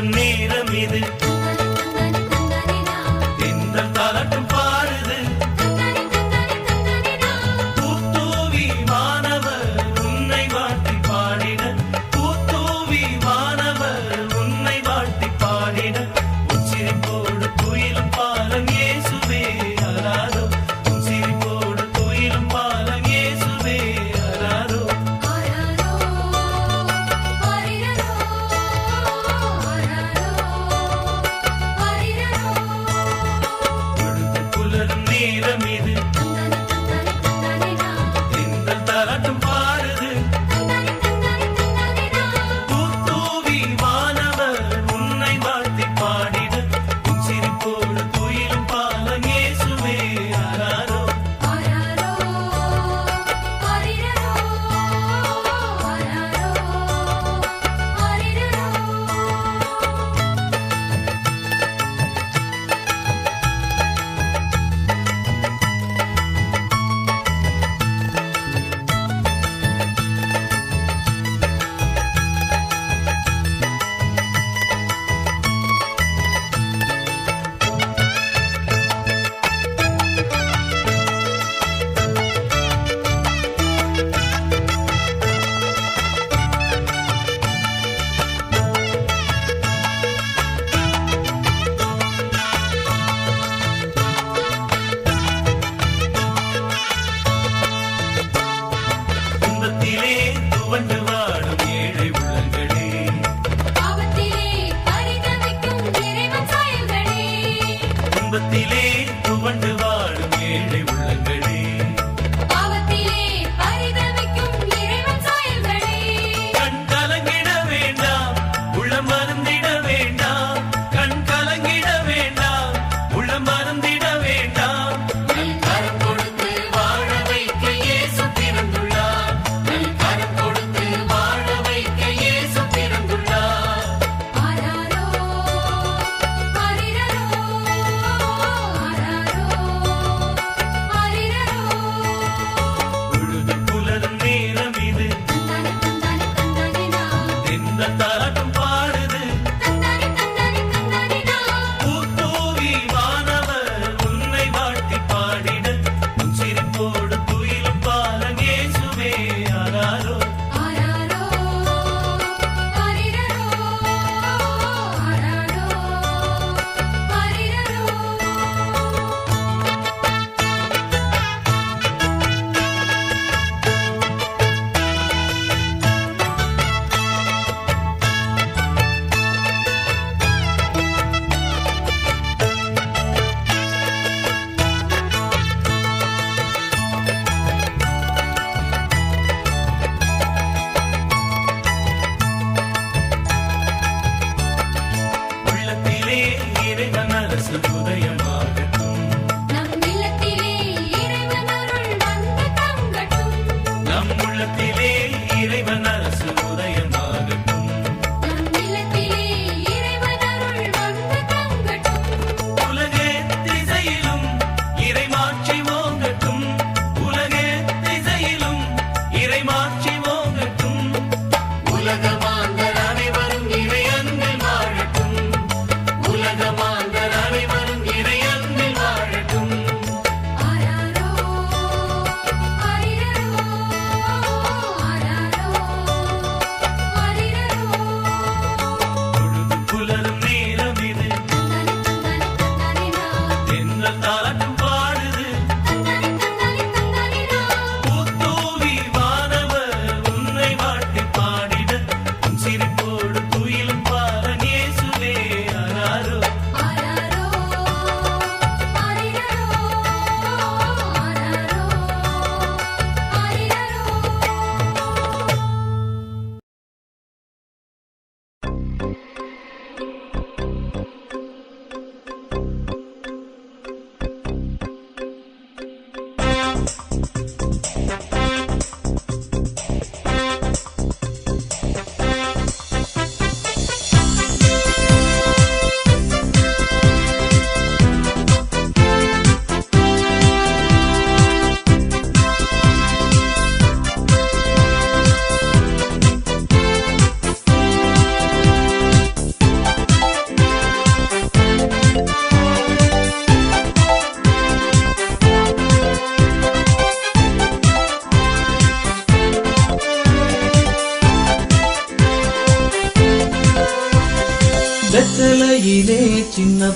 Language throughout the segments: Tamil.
கொண்டாடும் நேரம் இது.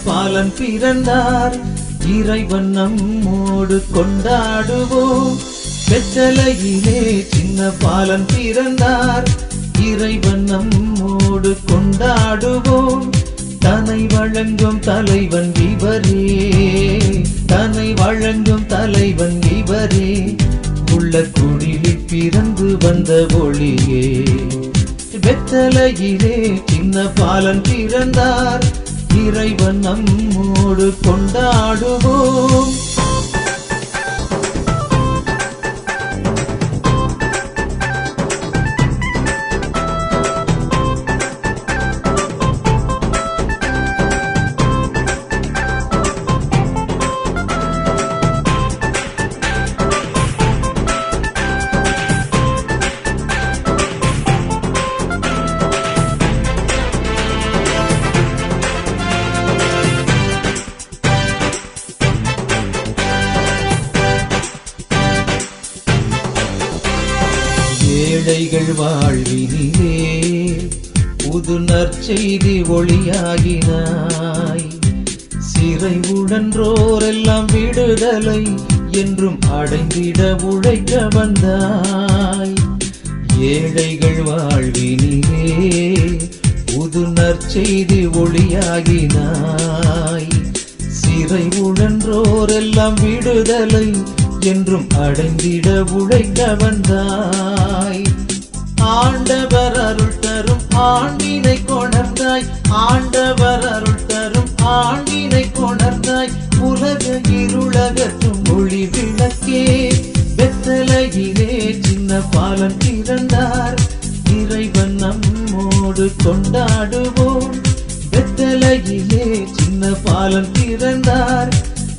பாலன் பிறந்தார். இறைவன் நம்மோடு கொண்டாடுவோம். வெத்தலையிலே சின்ன பாலன் பிறந்தார். இறைவன் நம்மோடு கொண்டாடுவோம். தனை வழங்கும் தலைவன் இவரே. தனை வழங்கும் தலைவன் இவரே. உள்ள குடிலில் பிறந்து வந்த ஒளியே. வெத்தலையிலே சின்ன பாலன் பிறந்தார். இறைவன் நம்மோடு கொண்டாடுவோம். வாழ்வினிலே புது நற்செய்தி ஒளியாகினாய். சிறை உழன்றோரெல்லாம் விடுதலை என்றும் அடைந்திட உழைக்க வந்தாய். ஆண்டவர் அருள் தரும் ஆண்டினை கொணர்ந்தாய். ஆண்டவர் அருள் தரும் ஆண்டினை கொணர்ந்தாய். உலக இருளகற்றும் ஒளி விளக்கே. வெத்தலையிலே சின்ன பாலன் பிறந்தார். இறைவன் நம்மோடு கொண்டாடுவோம். வெத்தலையிலே சின்ன பாலன் பிறந்தார்.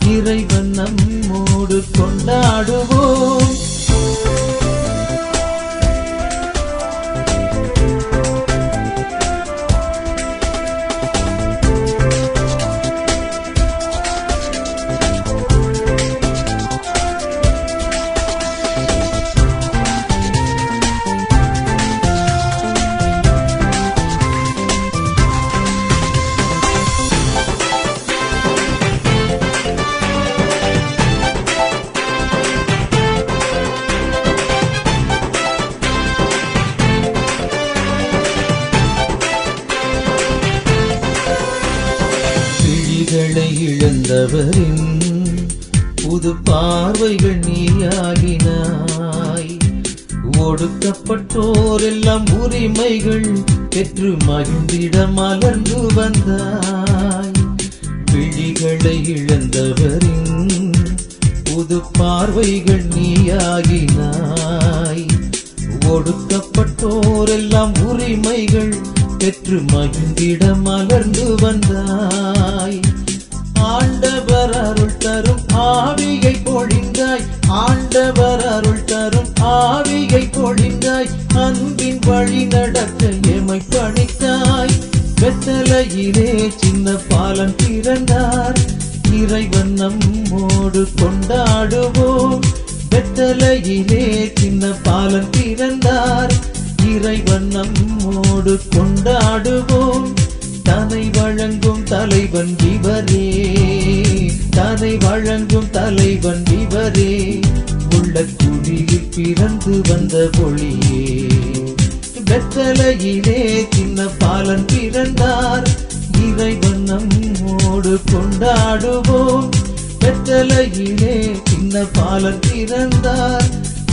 இறைவன் நம்மோடு கொண்டாடுவோம். நீயாகினாய் ஒடுக்கப்பட்டோரெல்லாம் உரிமைகள் பெற்று மகிழ்ந்திட மலர்ந்து வந்தாய். ஆண்டவர் அருள் தரும் ஆவியை பொழிந்தாய். ஆண்டவர் அருள் தரும் ஆவியை பொழிந்தாய். அன்பின் வழி நடக்க எமை பணித்தாய். வெத்தலையிலே சின்ன பாலம் பிறந்தார். இறைவன் நம்மோடு கொண்டாடுவோம். வெத்தலையிலே சின்ன பாலன் பிறந்தார். இறைவன் நம்மோடு கொண்டாடுவோம். தனை வழங்கும் தலைவன் இவரே. தனை வழங்கும் தலைவன் இவரே. உள்ள குழியில் பிறந்து வந்த ஒளியே. வெத்தலையிலே சின்ன பாலன் பிறந்தார். இறைவன் நம்மோடு கொண்டாடுவோம். வெத்தலையிலே சின்ன பாலன் பிறந்தார்.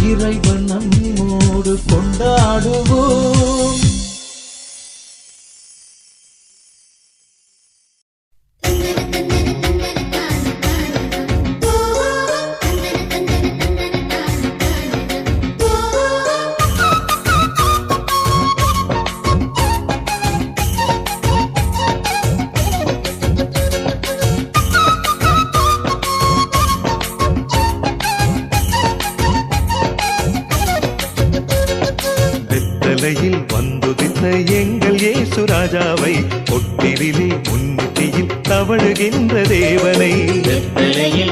இறைவன் நம்மோடு கொண்டாடுவோம்.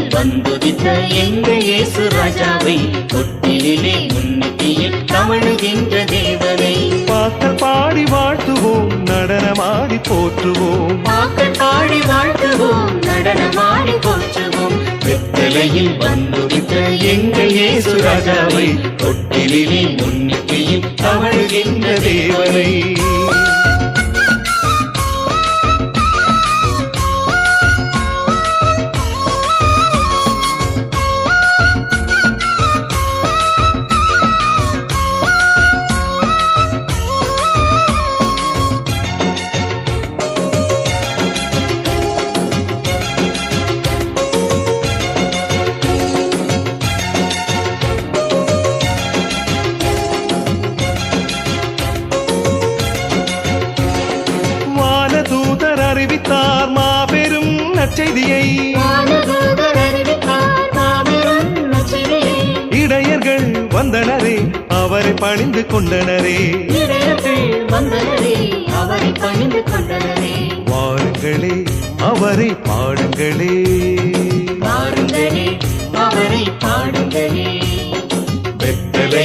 வந்துதித்த எங்கள் இயேசு ராஜாவை தொட்டிலே முன்னிட்டியில் தவழுகின்ற தேவனை. பாக்கள் பாடி வாழ்த்துவோம் நடனமாடி போற்றுவோம். பாக்கள் பாடி வாழ்த்துவோம் நடனமாடி போற்றுவோம். வெற்றிலையில் வந்துதித்த எங்கள் இயேசு ராஜாவை தொட்டிலே முன்னிட்டியில் தவழுகின்ற தேவனை. நற்செய்தியை இடையர்கள் வந்தனரே அவரை பணிந்து கொண்டனரே. அவரை வாருங்களே அவரை பாடுங்களே.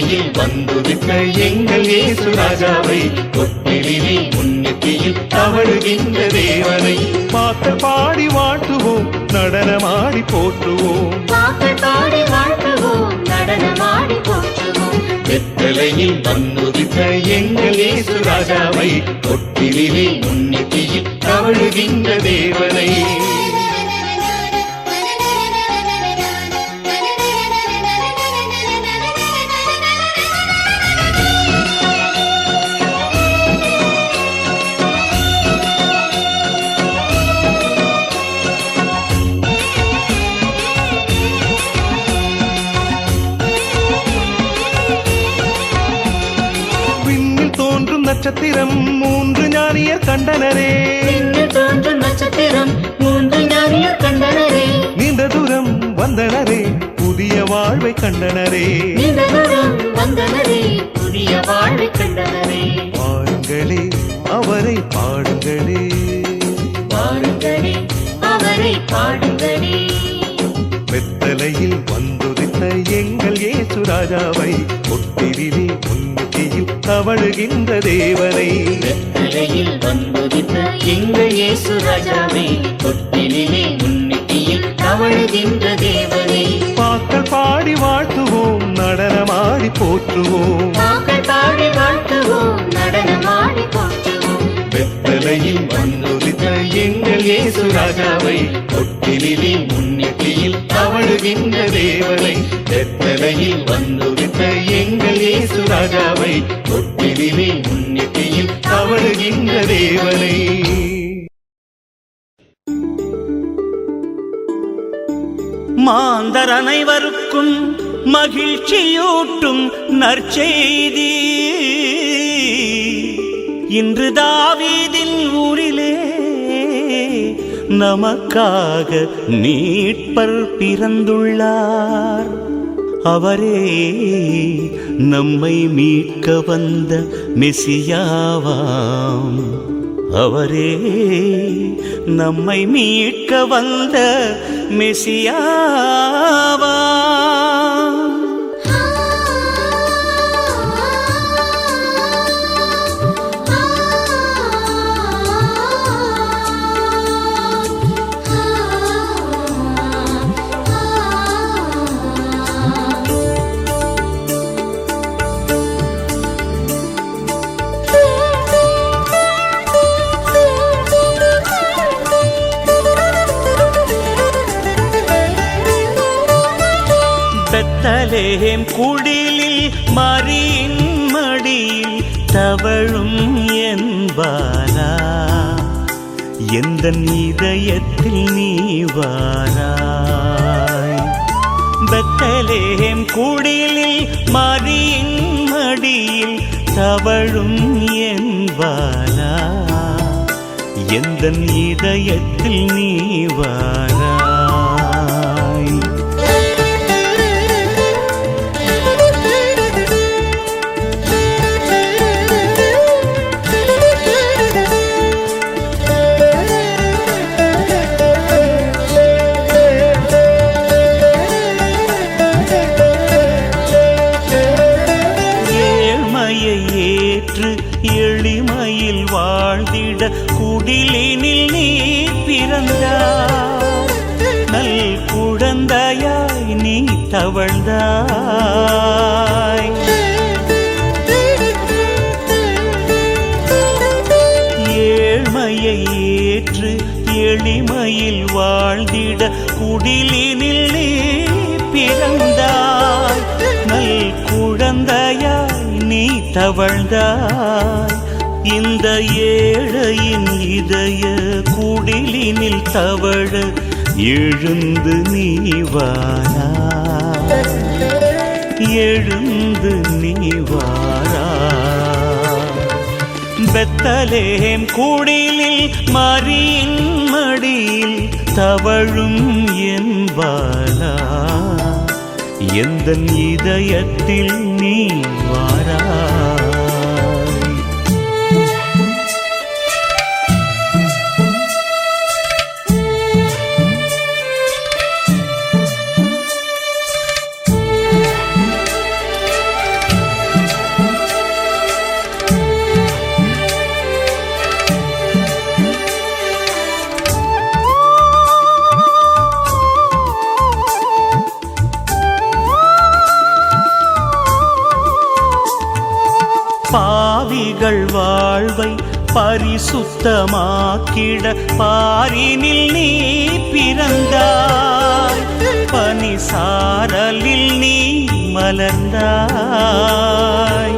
வெத்தலையில் வந்துதித்த எங்கள் இயேசு ராஜாவை கொட்டிலே முன்னிட்டியில் தவழுகின்ற தேவனை பாக்கள் பாடி வாழ்த்துவோம் நடனமாடி போற்றுவோம். பாக்கள் பாடி வாழ்த்துவோம் நடனமாடி போற்றுவோம். வெத்தலையில் வந்துதித்த எங்கள் இயேசு ராஜாவை கொட்டிலே முன்னிட்டியில் தவழுகின்ற தேவனை வெத்தலையில் வந்துதித்த எங்கள் இயேசு ராஜாவை ஒட்டிரிலே முன்னிட்டியில் தவழுகின்ற தேவனை. வெற்றிலையில் வந்துதித்த எங்கள் இயேசு ராஜாவை தொட்டிலே முன்னிட்டியில் தவழுகின்ற தேவனை. பாக்கள் பாடி வாழ்த்துவோம் நடனமாடி போற்றுவோம். பாக்கள் பாடி வாழ்த்துவோம் நடனமாடி போற்றுவோம் மலையில் வந்துதித்த எங்கள் இயேசு ராஜாவை தொட்டிலே முன்னிட்டியில் தவழுகின்ற தேவனை வெத்தலையில் வந்துதித்த எங்கள் இயேசு ராஜாவை தொட்டிலே முன்னிட்டியில் தவழுகின்ற தேவனை. மாந்தர் அனைவருக்கும் மகிழ்ச்சியூட்டும் நற்செய்தி. இன்று தாவீதி நமக்காக நீட்பர் பிறந்துள்ளார். அவரே நம்மை மீட்க வந்த மெசியாவாம். அவரே நம்மை மீட்க வந்த மெசியாவா பெத்தலேம் குடிலில் மரியின் மடியில் தவழும் என்பாரா? எந்த இதயத்தில் நீ வாராய்? பெத்தலேம் குடிலில் மரியின் மடியில் தவழும் என்பாரா? எந்த இதயத்தில் நீ வாராய் தவழ்ந்தாய். இந்த ஏழையின் இதய குடிலினில் தவழ எழுந்து நீவாரா எழுந்து நீவாரா பெத்தலேம் குடிலில் மறியின் மடியில் தவழும் என்பாலா எந்த இதயத்தில் நீ வாரா? எங்கள் வாழ்வை பரிசுத்தமாக்கிட பாரினில் நீ பிறந்தாய். பனிசாரலில் நீ மலர்ந்தாய்.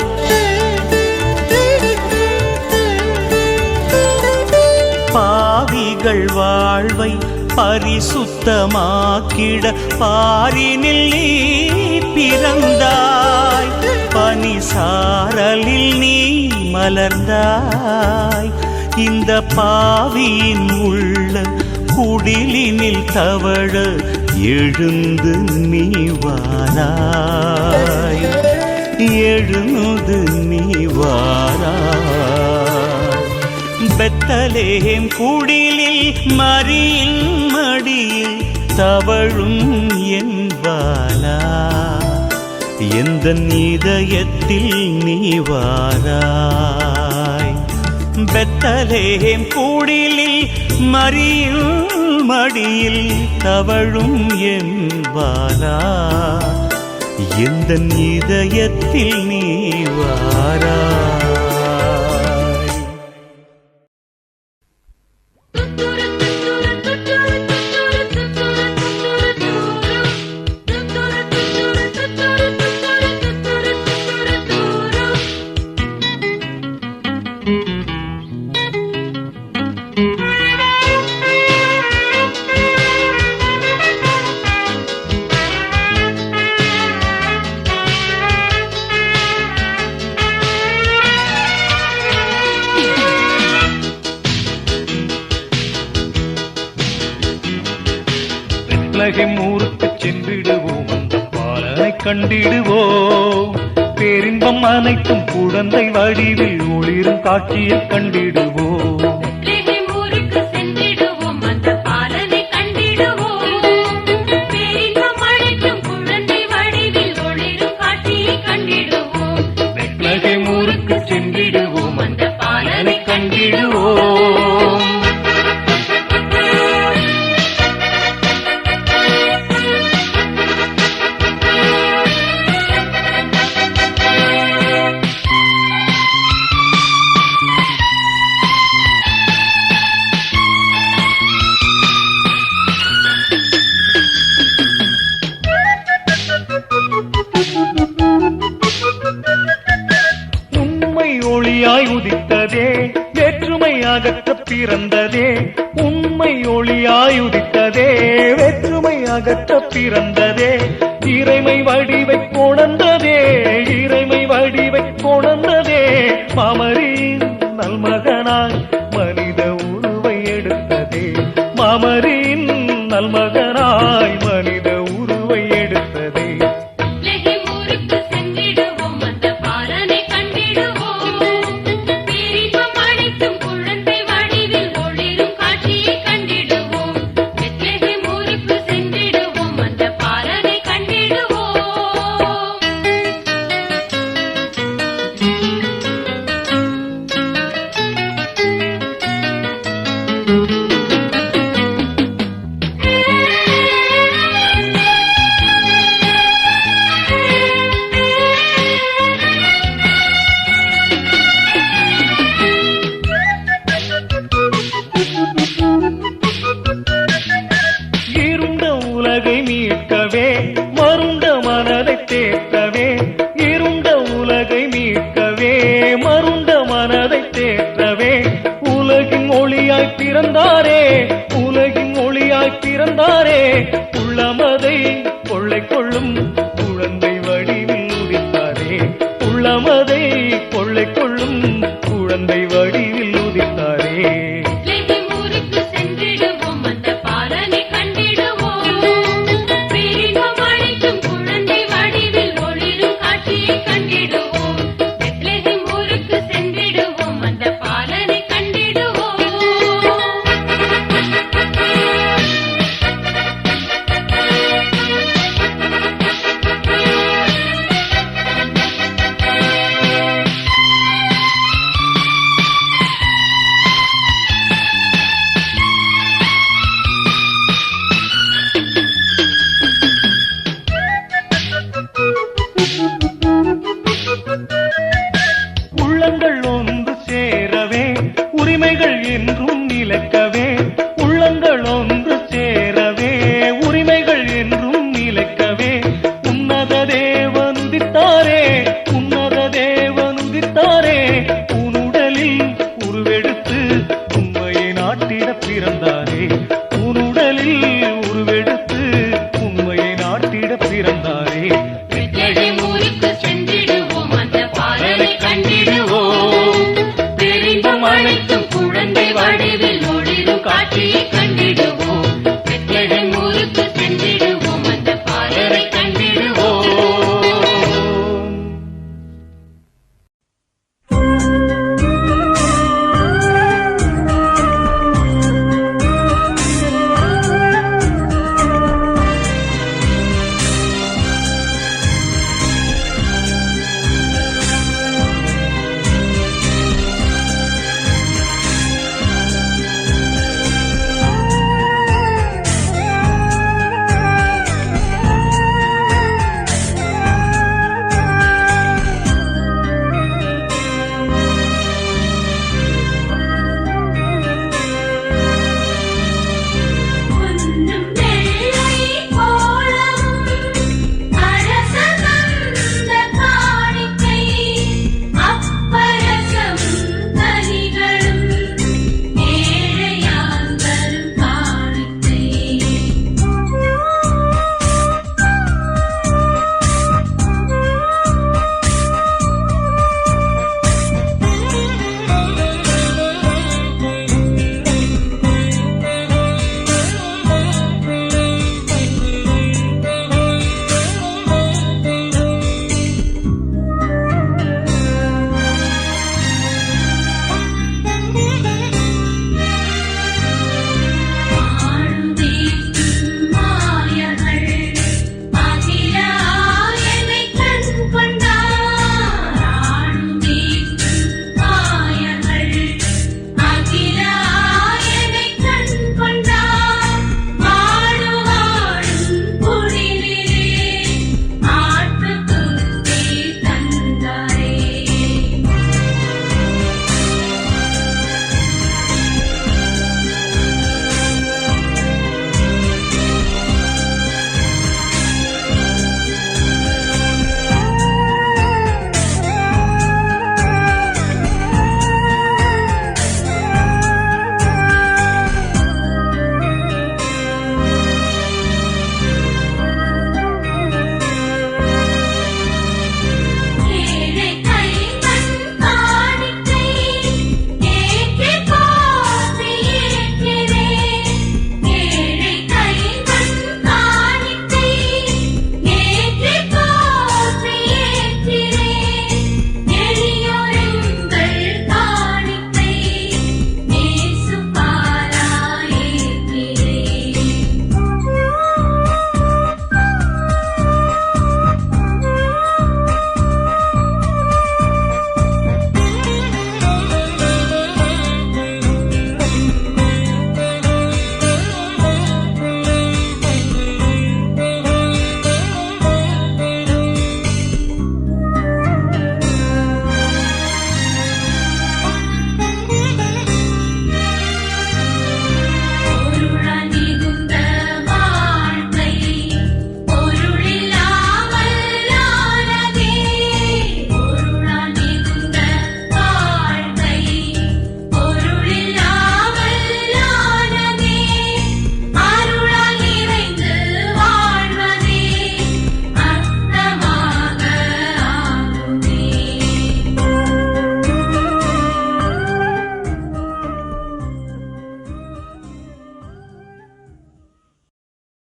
பாவிகள் வாழ்வை பரிசுத்தமாக்கிட பாரினில் நீ பிறந்தாய். சாரலில் நீ மலர்ந்தாய். இந்த பாவியின் உள்ள குடிலினில் தவழ எழுந்து நீ வாராய். எழுந்து நீ வாராய். பெத்தலேம் குடிலில் மறியின் மடியில் தவழும் என்பாலா எந்த நீதயத்தில் நீ வாராய்? பெத்தலேம் கூடிலில் மறியில் மடியில் தவழும் என்பாரா எந்த இதயத்தில் நீ வாரா? உலகின் ஊருக்கு சென்றிடுவோம். பாலனை கண்டிடுவோம். பேரின்பம் அனைத்தும் குழந்தை வடிவில் ஒளிரும் காட்சியை கண்டிடுவோம். அகற்ற பிறந்ததே உண்மை ஒளியாயுதித்ததே வெற்றுமை அகற்ற பிறந்ததே இறைமை வடிவை கொணர்ந்ததே இறைமை வடிவை கொணர்ந்ததே மமரின் நல்மகனாய்